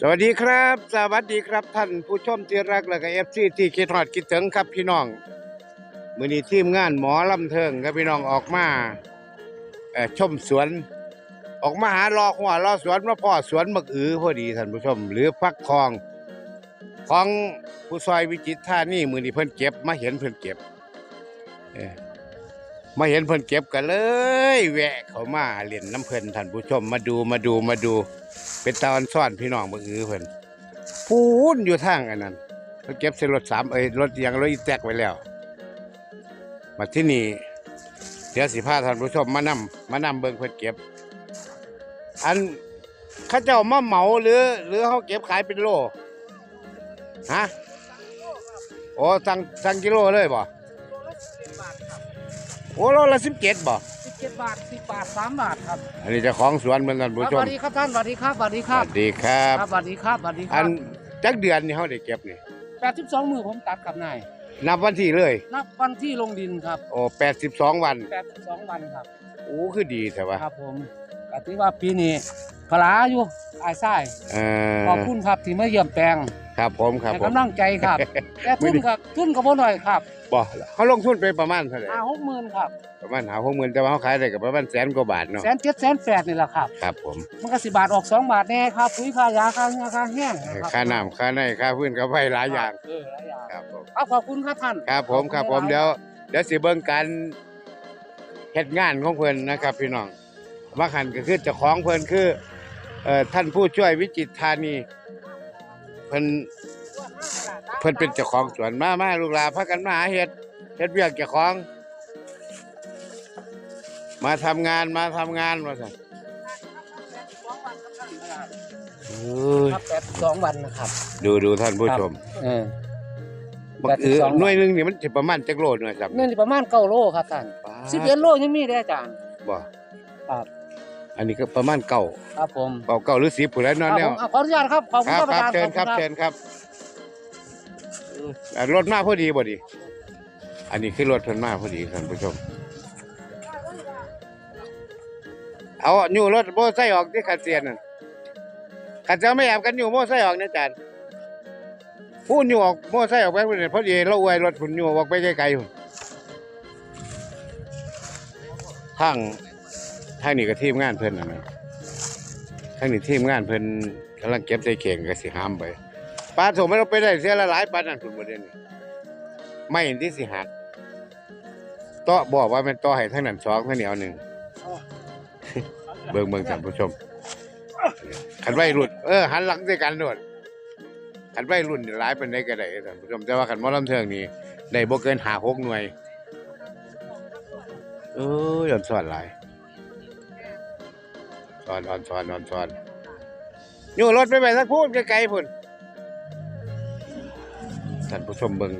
สวัสดีครับ สวัสดีครับท่านผู้ชมที่รักและก็เอฟซีที่คิดฮอดคิดถึงครับพี่น้องมือนี้ทีมงานหมอลำเทิงครับพี่น้องออกมาช่อชมสวน ออกมาหารอหัวรอสวนมาพ่อสวนมักอือพอดีท่านผู้ชม หรือพักคลองของผู้ซอยวิจิตท่านี่มือนี้เพิ่นเก็บมาเห็นเพิ่นเก็บมาเห็นเพิ่นเก็บกันเลย แวะเขามาเล่นน้ำเพิ่นท่านผู้ชมมาดูมาดูมาดู เป็นตาอนซ่อนพี่น้องเบิ่งอือเพิ่นพูนอยู่ทางอันนั้นเพิ่นเก็บใส่รถสามเอ้ยรถยางรถอีแตกไว้แล้ว มาที่นี่เดี๋ยวสิพาท่านผู้ชมมานำมานำเบิ่งเพิ่นเก็บ อันข้าเจ้ามาเหมาหรือ หรือเขาเก็บขายเป็นโลฮะโอ้สั่งสั่งกิโลเลยบ่โอ้โลละสิบเจ็ดบ่ เจ็ดบาทสิบบาทสามบาทครับอันนี้เจะของสวนเหมือนกันผู้สชมวัสดีครับท่านสวัสดีครับสวัสดีสครับวัสดีครับ ครับสวัสดีครับสวัสดีคอัรับนจักเดือนนี่เขาได้เก็บนี่แปดสิบสองมือผมตัดกับนายนับวันที่เลย นับวันที่ลงดินครับโอ้แปดสิบสองวันแปดสิบสองวันครับ โอ้คือดีแต่ว่าครับผมก็ถือว่าปีนี้พลาอยู่อายไส้เออขอบคุณครับที่มาเยี่ยมแปลงครับผมครับให้ผม กำลังใจครับ แต่ทุนครับทุนก็บ่น้อยครับ บ่เขาลงทุนไปประมาณเท่าไหร่ห้าหกหมื่นครับประมาณหาหกหมื่นแต่ว่าเขาขายได้กับประมาณแสนกว่าบาทเนาะแสนเจ็ดแสนแปดนี่แหละครับครับผมมันก็สิบาทออกสองบาทแน่ครับปุ๋ยค่ายาค่าเนื้อค่าแห้งเออรับค่าน้ำค่าในค่าพื้นค่าไฟหลายอย่างเออหลายอย่างครับผมครับขอบคุณครับท่านครับผมครับผมเดี๋ยวเดี๋ยวสิเบิ่งการเฮ็ดงานของเพิ่นนะครับพี่น้องว่าคันก็คือเจ้าของเพิ่นคือเอ่อท่านผู้ช่วยวิจิตรธานีเพิ่น เพิ่นเป็นเจ้าของสวนมามาลูกหลานพากันมาหาเฮ็ดเฮ็ดเวียกเจ้าของ มาทำงานมาทำงานว่าซั่นเอ้ยครับแปดสองวันนะครับ ดูดูท่านผู้ชมเออ บักเอือ82หน่วยหนึงนี่มันสิประมาณจักโลหน่วยครับเงินที่ประมาณเก้าโลครับท่านสิบเอ็ดโลยังมีได้อาจารย์ บ่ครับ อันนี้ก็ประมาณเก่าครับผมเก่าเก่าหรือสิบผู้แล้วคเนรัอบนแนผวมอะขออนุญาตครับขอบคคุณรับครับอาครับจารย์เชิญครับขอณเชิญครับ อ่ารถมาพอดีบ่ดี อันนี้คือรถเพิ่นมาพอดีท่านผู้ชม เอาอยู่รถโม่ไส้ออกที่ขัดเสียนนั่นขัดจะไม่แอบกันอยู่โม่ไส้ออกเนี่ยจานพูดอยู่ออกโม่ไส้ออกไปพุ่นนพอดีเราอวยรถพุ่นอยู่ออกไปไกลๆทางทางนี้ก็ทีมงานเพิ่นน่ะนะทางนี้ทีมงานเพิ่นกำลังเก็บใส่เข่งก็สิห้ามไป ปลาส่งไม่ต้องไปได้เสียละหลายปลานนั่นพุ่นบ่เด่นไม่เห็นที่สิหักต่อบอกว่าเป็นต่อให้ทางนั้นสองทางเหนี้เอาหนึ่งเบิ่งเบิ่งท่านผู้ชมขันไว้รุ่นเออหันหลังด้วยกันด้วยขันไว้รุ่นหลายเป็นได้ก็ได้ท่านผู้ชมแต่ว่าขันมอลำเทิงนี่ได้บ่เกินหาหกหน่วย เออย้อนสอนหลายสอนอ่อนสอนอ่อนสอนอยู่รถไปไปสักพูดไกลๆพุ่น ท่านผู้ชมเบิง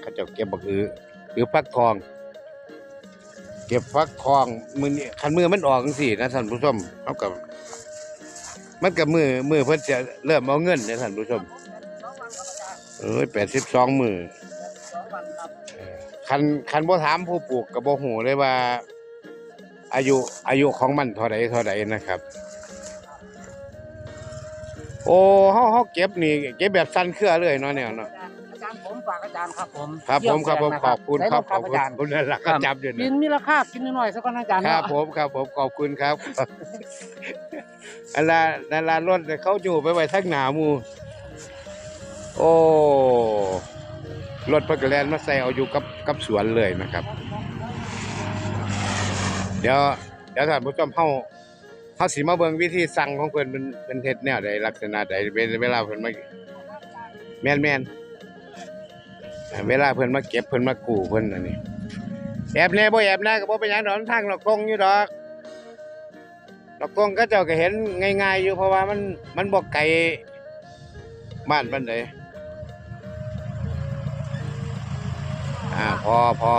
เขาเจ้าเก็บบักอือหรือฟักทอง เก็บฟักทองมือนี่คันมือมันออกจังซี่นะท่านผู้ชมเท่ากับมันกับมือมือเพิ่นจะเริ่มเอาเงินนะท่านผู้ชมเอ้ยแปดสิบสองมือคันคันบ่ถามผู้ปลูกกับบ่ฮู้เลยว่า อายุอายุของมันเท่าใดเท่าใดนะครับ โอ้เฮาเฮาเก็บนี่เก็บแบบสั้นเครือเลยเนาะแนวเนาะอาจารย์ผมฝากอาจารย์ครับผมครับผมครับผมเยี่ยขอบคุณแปลงครับนะขอบคุณอาจารย์คุณนั่นล่ะก็จับอยู่กินะนมีราคากินน้อยๆสักก่อนอาจารย์ครับเนาะผมครับผมขอบคุณครับอันละนั่นละรถเขาอยู่ไปไว้ทักหนาหมูโอ้รถเพักแลนมาใส่เอาอยู่กับกับสวนเลยนะครับ เดี๋ยวเดี๋ยวท่านผู้ชมเฮา เฮาสิมาเบิงวิธีสั่งของเพิ่นเป็นเป็นเฮ็ดแนวใดลักษณะใดเวลเวลาเพิ่นมาแม่นแม่นเวลาเพิ่นมาเก็บเพิ่นมากู้เพิ่นอันนี้แอบแน่บ่แอบแน่ก็บ่เป็นหยังดอกทางดอกกงอยู่ดอกดอกกงก็เจ้าก็เห็นง่ายๆอยู่เพราะว่ามันมันบ่ไกลบ้านปานใดอ่าพอพอ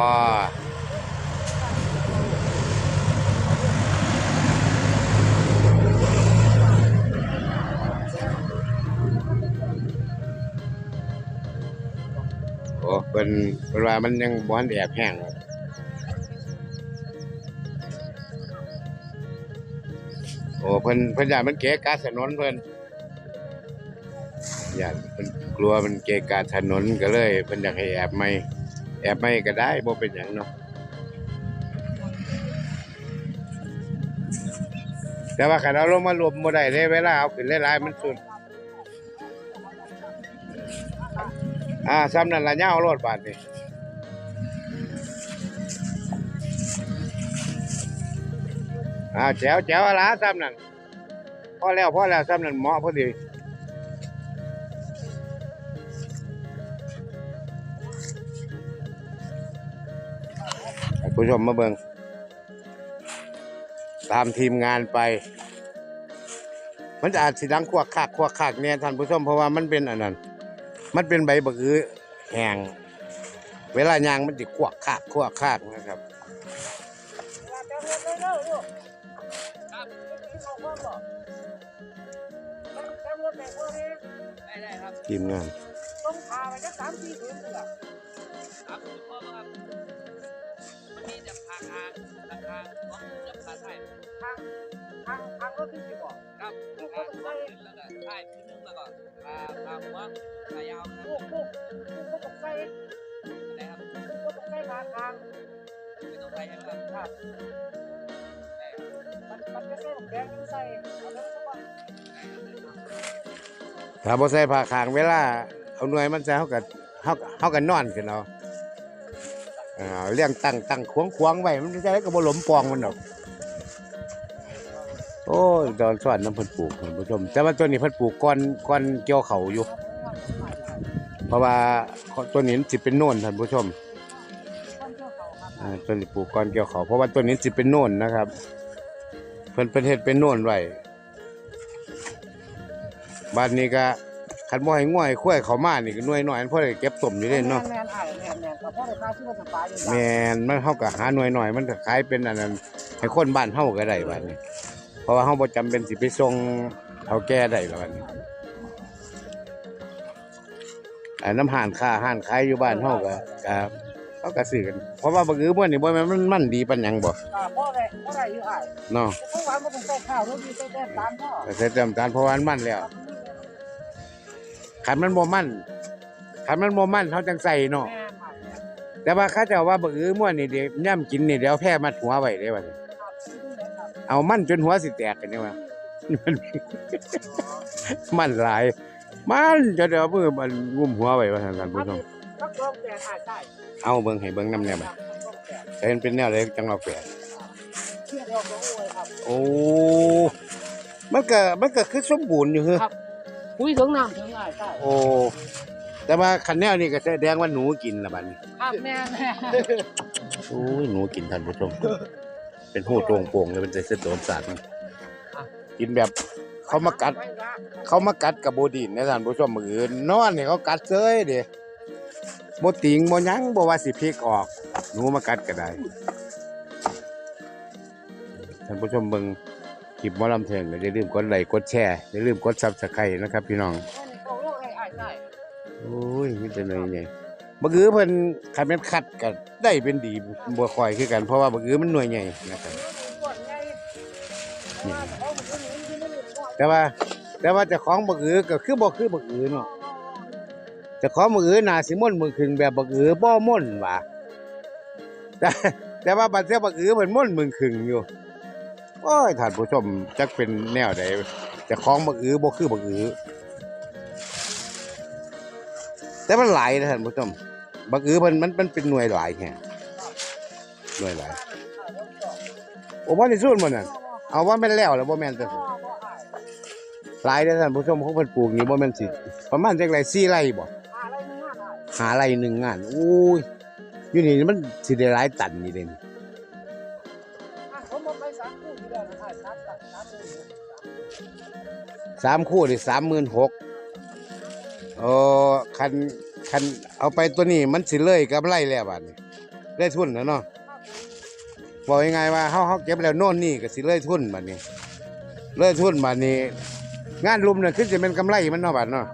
นเว่ามันยังบ่ทันแอบแห้งโอ้เพิ่นเพิ่นอยากมันเกะกะถนนเพิ่นยานเพิ่นกลัวมันเกะกะถนนก็เลยเพิ่นอยากให้แอบไม่ แอบไม่ก็ได้บ่เป็นหยังเนาะแต่ว่าคันเอาลงมารวมบ่ได้เด้เวลาเอาขึ้นหลายๆมันสุด อ่าซ้ำนั่นละยารถบาดนี่อ่าแจวแจวอะละซ้ำนั่นพอแล้วพอแล้วซ้ำนั่นเหมาะพอดีผู้ชมมาเบิงตามทีมงานไป มันจะอาจสิดังควักคักควักคักเนี่ยท่านผู้ชมเพราะว่ามันเป็นอันนั้น มันเป็นใบบักอือแห้งเวลายางมันจะควักคักควักคักนะครับได้ได้ครับทีมงาน ทางทางรถที่สิบอกครับทางทางขึ้นแล้วก็ใช่พื้นนึงแล้วก็ทางทางหัวทางยาวนะลูกลูกลูกก็ต้องใส่อะไรครับลูกก็ต้องใส่ทางทางไม่ต้องใส่ใช่ไหมครับครับมันมันจะใส่ของแดงใส่เอาแล้วก็ว่าถ้าบ่ใส่ผ้าคางเวลาเอาหน่วยมันใส่เฮาก็เฮาเฮาก็นนอนขึ้นเอาอ่าเลี้ยงตั้งตั้งควงควงไว้มันจะได้ก็บ่หลมปองมันดอก โอ้ยดอนสวนน้ำเพิ่นปลูกท่านผู้ชม แต่ว่าตัวนี้เพิ่นปลูกก่อนก่อนเกี่ยวเขาอยู่ เพราะว่าตัวนี้มันสิเป็นโน่นท่านผู้ชมอ่าต้นนี้ปลูกก่อนเกี่ยวเขาเพราะว่าต้นนี้สิเป็นโน่นนะครับเพิ่นเป็นเฮ็ดเป็นโน่นไว้บ้านนี้ก็คันบ่ให้ง่วยคุ้ยเขามานี่ก็หน่วยหน้อยอันพอได้เก็บต้มอยู่เด้เนาะ แมนไอ้แมนแมนแต่พ่อได้ค่าชื่อว่าสบายอยู่แมนมันเฮาก็หาหน่วยหน้อยมันก็ขายเป็นอันนั้นให้คนบ้านเฮาก็ได้บัดนี้ เพราะว่าเฮาบ่จำเป็นสิไปส่งเฒ่าแก่ได้แล้วบัดนี้อันน้ำห่านค้าห่านขายอยู่บ้านเฮาก็ก็เขาก็ซื้อกันเพราะว่าบักอือบ่นี่บ่แม่นมันมันดีปานหยังบ่อ่าพ่อได้พ่อได้อยู่ไอ้เนาะเพราะว่ามันต้องใส่ข้าวแล้วมีใส่แป้งตามพ่อแต่เสร็จจำการเพราะว่ามันมันแล้วขันมันบ่มันขันมันบ่มันเขาจังใส่เนาะแม่ใหม่แต่ว่าเข้าเจ้าว่าบักอื้อม่วนนี่เดี๋ยวย่ำกินนี่เดี๋ยวเอาแพร่มัดหัวไว้เด้ว่าครับดู เลยครับเอามันจนหัวสิแตกกันนี่ว่ามันมันหลาย มันจนเดี๋ยวมือมันงุ้มหัวไว้ว่าท่านท่านผู้ชมทักรองแปดไอ้ใช่เอาเบิ่งให้เบิ่งนำแนวบัดทักรองแปดแต่มันเป็นแนวใดจังเอาแปลกเชื่อเดียวกับโอ้ยครับโอ้มันก็มันก็คือสมบูรณ์อยู่เฮ้อครับคุยถึงน้ำถึงไอ้ใช่โอ้แต่ว่าคันแนวนี่ก็แสดงว่าหนูกินละบัดนี้ครับแม่แม่โอ้ยหนูกินท่านผู้ชม เป็นหูตรงโป่งเลยเป็นใจเส้นโดนสาดมันกินแบบเขามากัด เขามากัดกับโบดินนะท่านผู้ชมมืออื่นนอนเนี่ยเขากัดเซยเด้โบติงโบหยังโบว่าสิพลิกออกหนูมากัดก็ได้ท่านผู้ชมเบิ่งคลิปหมอลำเทิงก็อย่าลืมกดไลค์กดแชร์อย่าลืมกดซับสไครต์นะครับ พี่น้องโอ้ยมีแต่เนยใหญ่ บักอือเพิ่นคันแม่นคัดก็ได้เป็นดีบ่ค่อยคือกัน เพราะว่าบักอือมันหน่วยใหญ่นะครับแต่ว่า แต่ว่าเจ้าของบักอือก็คือบ่คือบักอือเนาะเจ้าของบักอือน่าสิม่นมือครึ่งแบบบักอือบ่ม่นว่ะแต่แต่ว่าบัดเสียบักอือเพิ่นม่นมือครึ่งอยู่โอ้ยท่านผู้ชมจักเป็นแนวใดเจ้าของบักอือบ่คือบักอือ แต่มันหลายนะท่านผู้ชมบักอือมันมันมันเป็นหน่วยหลายแฮะหน่วยหลายโอ้บ่ได้สู้มันนั่นเอาว่าแม่นแล้วแล้วบ่แม่นแต่หลายเด้อท่านผู้ชมเของเพิ่นปลูกนี่บ่แม่นสิประมาณจักไร4ไร่บ่หาไร่หนึ่งงานโอ้ยอยู่นี่มันสิได้หลายตันนี่เด้นี่สามคู่นี่36,000เออคันคันเอาไปตัวนี้มันสิเลยกับไรแล้วบัดนี้ได้ทุนแล้วเนาะบอกยังไงว่าเฮาเฮาเก็บแล้วโน่นนี่ก็สิเลยทุนบัดนี้ เลยทุนบัดนี้ งานลุมน่ะคือสิเป็นกำไรมันเนาะบัดเนาะ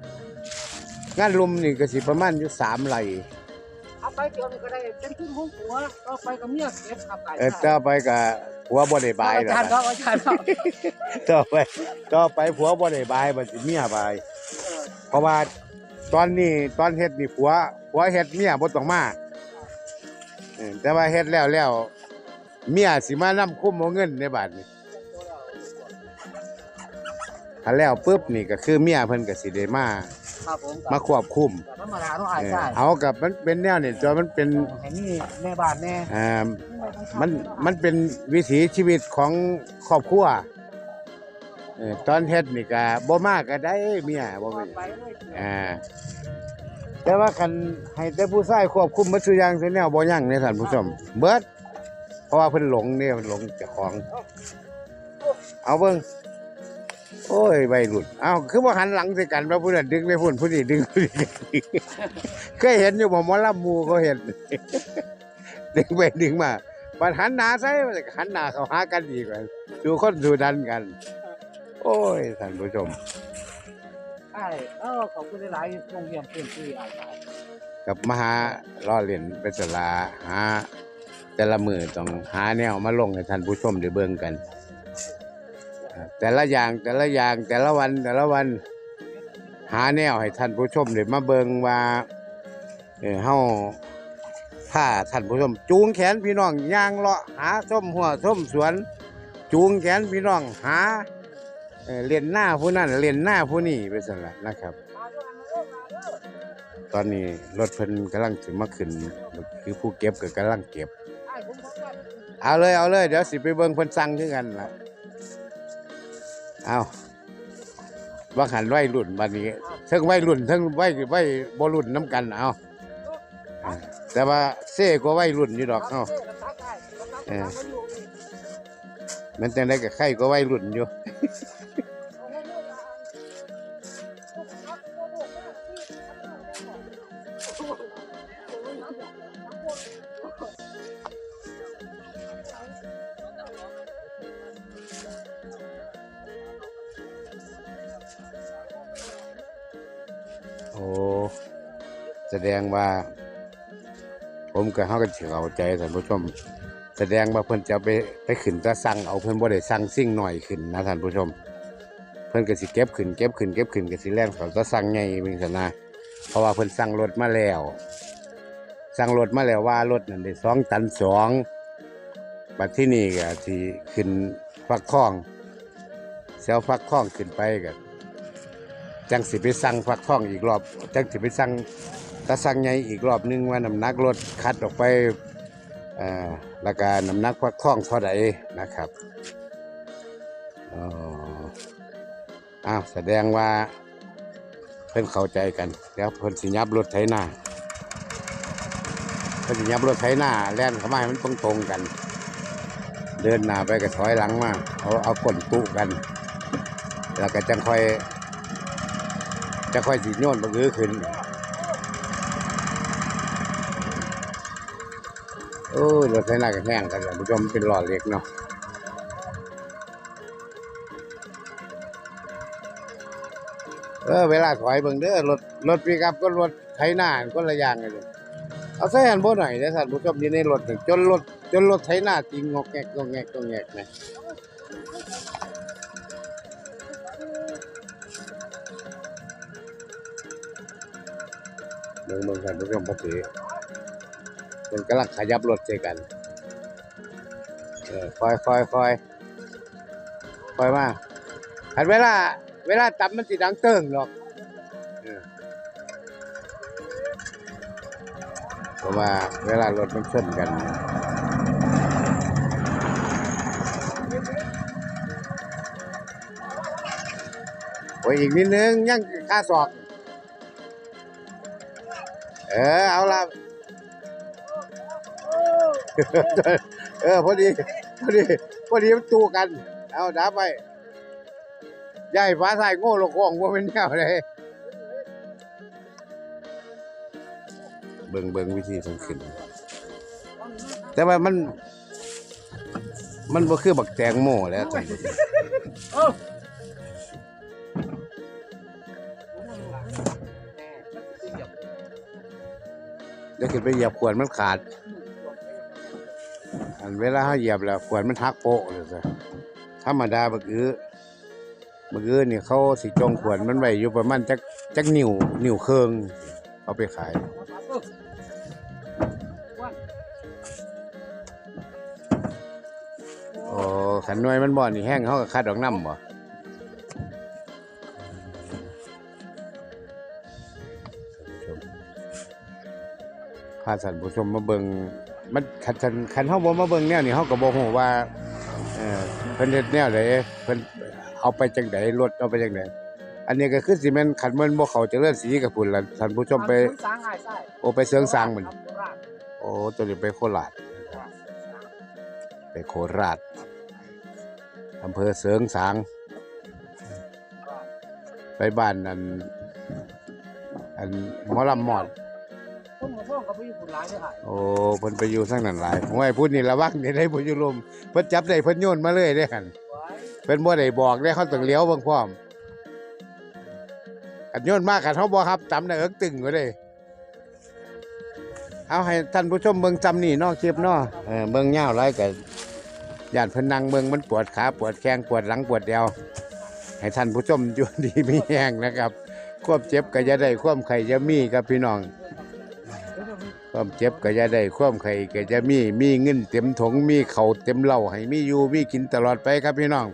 งานลุมนี่ก็สิประมาณอยู่สามไร่เอาไปเดี๋ยวนี้ก็ได้เป็นทุนของผัวเอาไปกับเมียเก็บครับไอ้เออต่อไปก็ผัวบ่ได้บายอาแล้วจารย์คบัรัดบอาจารย์ครับต่อไปต่อไปผัวบ่ได้บายบัดสิเมียบายเออเพราะว่า ตอนนี้ตอนเฮ็ดนี่ผัวผัวเฮ็ดเมียบ่ต้องมาเออแต่ว่าเฮ็ดแล้วแล้วเมียสิมานำคุมเอาเงินในบาดนี้ถ้าแล้วปุ๊บนี่ก็คือเมียเพิ่นก็สิได้มาครับผมมาควบคุมธรรมดาเนาะอ้ายเออใช่เอากับมันเป็นแนวนี่จนมันเป็นเห็นนี่แม่บ้านแน่อ่ามันมันเป็นวิถีชีวิตของครอบครัวเออตอนเฮ็ดนี่ก็บ่มากก็ได้เมียบ่เป็นไปเลยอ่าแต่ว่าคันให้แต่ผู้ชายควบคุมหมดทุกอย่างซุแนวบ่ยังเด้ท่านผู้ชม เบิดเพราะว่าเพิ่นหลงเนี่ยเพิ่นหลงเจ้าของ เอาเบิ่งโอ้ยวัยรุ่นเอ้าคือบ่หันหลังใส่กันว่าผู้นั้นดึงไปพุ่นผู้นี้ดึงผู้นี้เคยเห็นอยู่บ่หมอลำหมู่เขาเห็นดึงไปดึงมาบัดหันหน้าใส่มันก็หันหน้าเข้าหากันอีกว่าดูคนดูดันกัน โอ้ยท่านผู้ชมอ้ายเออขอบคุณหลายๆโรงเรียนพื้นที่อ้ายใช่กับมาหาล่อเล่นไปสลาหาแต่ละมือต้องหาแนวมาลงให้ท่านผู้ชมได้เบิ่งกันอ่าแต่ละอย่างแต่ละอย่างแต่ละวันแต่ละวันหาแนวให้ท่านผู้ชมได้มาเบิ่งว่าเออเฮาถ้าท่านผู้ชม จูงแขนพี่น้องย่างเลาะหาส้มหัวส้มสวน จูงแขนพี่น้องหา เอ่อเล่นหน้าผู้นั้นเล่นหน้าผู้นี้ไปสั่นละนะครับ ตอนนี้รถเพิ่นกำลังสิมาขึ้นคือผู้เก็บก็กำลังเก็บ เอาเลยเอาเลยเดี๋ยวสิไปเบิ่งเพิ่นสั่งคือกันละเอาว่าหันวัยรุ่นบัดนี้เทั้งวัยรุ่นเทั้งไหวัยวัยบ่รุ่นน้ำกันเอาอ่าแต่ว่าเซ่ก็วัยรุ่นอยู่ดอกเนาเออ มันจังได๋ก็ใครก็ไวัยรุ่นอยู่ โอ้แสดงว่า ผมกับเฮาก็เข้าใจท่านผู้ชม แสดงว่าเพิ่นจะไปไปขึ้นตะสั่งเอาเพิ่นบ่ได้สั่งสิ่งหน่อยขึ้นนะท่านผู้ชม เพิ่นก็สิเก็บขึ้นเก็บขึ้นเก็บขึ้นก็สิแล่นเขาตะสั่งใหญ่เป็นซั่นนะเพราะว่าเพิ่นสั่งรถมาแล้วสั่งรถมาแล้วว่ารถนั่นได้2ตัน2บัดที่นี่ก็สิขึ้นฟักทองเซลฟักทองขึ้นไปก็จังสิไปสั่งฟักทองอีกรอบจังสิไปสั่งตะสั่งใหญ่อีกรอบนึงว่าน้ำหนักรถคัดออกไป อ่อแล้วก็น้ำหนักฟักทองเท่าใดนะครับอ้าวแสดงว่าเพิ่นเข้าใจกันแล้วเพิ่นสิยับรถไถนาเพิ่นสิยับรถไถนาแล่นเข้ามาให้มันตรงตรงกัน เดินหน้าไปก็ถอยหลังมาเอาเอาก้นตุกัน แล้วก็จังค่อยจะค่อยสิโยนบะกือขึ้น โอ้ยรถไถนาก็แห้งกันแล้วผู้ชมเป็นหล่อเล็กเนาะเออเวลาถอยเบิ่งเด้อรถรถปิกับก็รถไถนาก็ละอย่างกันเลยเอาใส่หันบ่หน่อยเด้อท่านผู้ชมอยู่ในรถน่ะจนรถจนรถไถนาติงงอกแงกงอกแงกงอกแงกนะเบิ่งเบิ่งท่านผู้ชมพอดี มันกำลังขยับรถใส่กันเออคอยคอยคอยคอยมาหันเวลา เวลาตับมันสิดังเติ้งหรอกเพราะว่าเวลารถมันชนกันโอ้ยอีกนิดนึงยังค่าศอกเออ เอาละ เออพอดีพอดีพอดีมันตูกัน เอาดับไปยายฟ้าใส่โง่ลงของว่าเป็นแนวเลยเบิ่งเบิ่งวิธีมันขึ้น แต่ว่ามัน มันบ่คือบักแตงโม่แล้วท่านผู้ชมเออเดี๋ยวขึ้นไปเหยียบขวดมันขาด อันเวลาเขาเหยียบแล้วขวดมันหักโปะเลยสิธรรมดาบักอื้อบักอื้อนี่เขาสิจงขวดมันไว้อยู่ประมาณจักจักนิ้วนิ้วเครื่องเอาไปขายโอ้ขันน่วยมันบ่อนี่แห้งเขาก็คัดออกน้ำบ่พาท่านผู้ชมมาเบิง มันคันคันคันเฮาบ่มาเบิ่งแนวนี้เฮาก็บ่ฮู้ว่าเออเพิ่นเฮ็ดแนวใดเพิ่นเอาไปจังไดรถเอาไปจังไดอันนี้ก็คือสิแม่นคันมันบ่เข้าเจริญศรีกับพุ่นล่ะท่านผู้ชมไปสร้างง่ายใช่โอ้ไปเสริงสร้างมันครับโคราชโอ้ตัวนี้ไปโคราชไปโคราชอำเภอเสริงสาง ไปบ้านอันอันหมอลำหมอด คนหมู่บ้านก็ไปอยู่บุญหลายเลยค่ะโอ้เพิ่นไปอยู่ทางนั้นหลายผมให้พูดนี่ระวังนี่ได้บ่อยู่ลมเพิ่นจับได้เพิ่นโยนมาเลยเด้หั่นไว้เพิ่นบ่ได้บอกได้เขาต้องเลี้ยวเบิ่งพร้อมอันโยนมากันเฮาบ่ครับจำได้เอิกตึงไว้เลยเอาให้ท่านผู้ชมเบิ่งจำนี่เนาะคลิปเนาะเออเบิ่งยาวหลายก็ญาติเพิ่นนั่งเบิ่งมันปวดขาปวดแข้งปวดหลังปวดเอวให้ท่านผู้ชมอยู่ดีมีแรงนะครับ ความเจ็บก็จะได้ความไข้จะมีครับพี่น้อง ความเจ็บก็จะได้ความไข่ก็จะมีมีเงินเต็มถุงมีเขาเต็มเหล่าให้มีอยู่มีกินตลอดไปครับพี่น้อง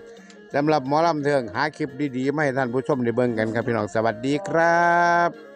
สำหรับหมอลำเทืองหาคลิปดีๆมาให้ท่านผู้ชมได้เบิ่งกันครับพี่น้องสวัสดีครับ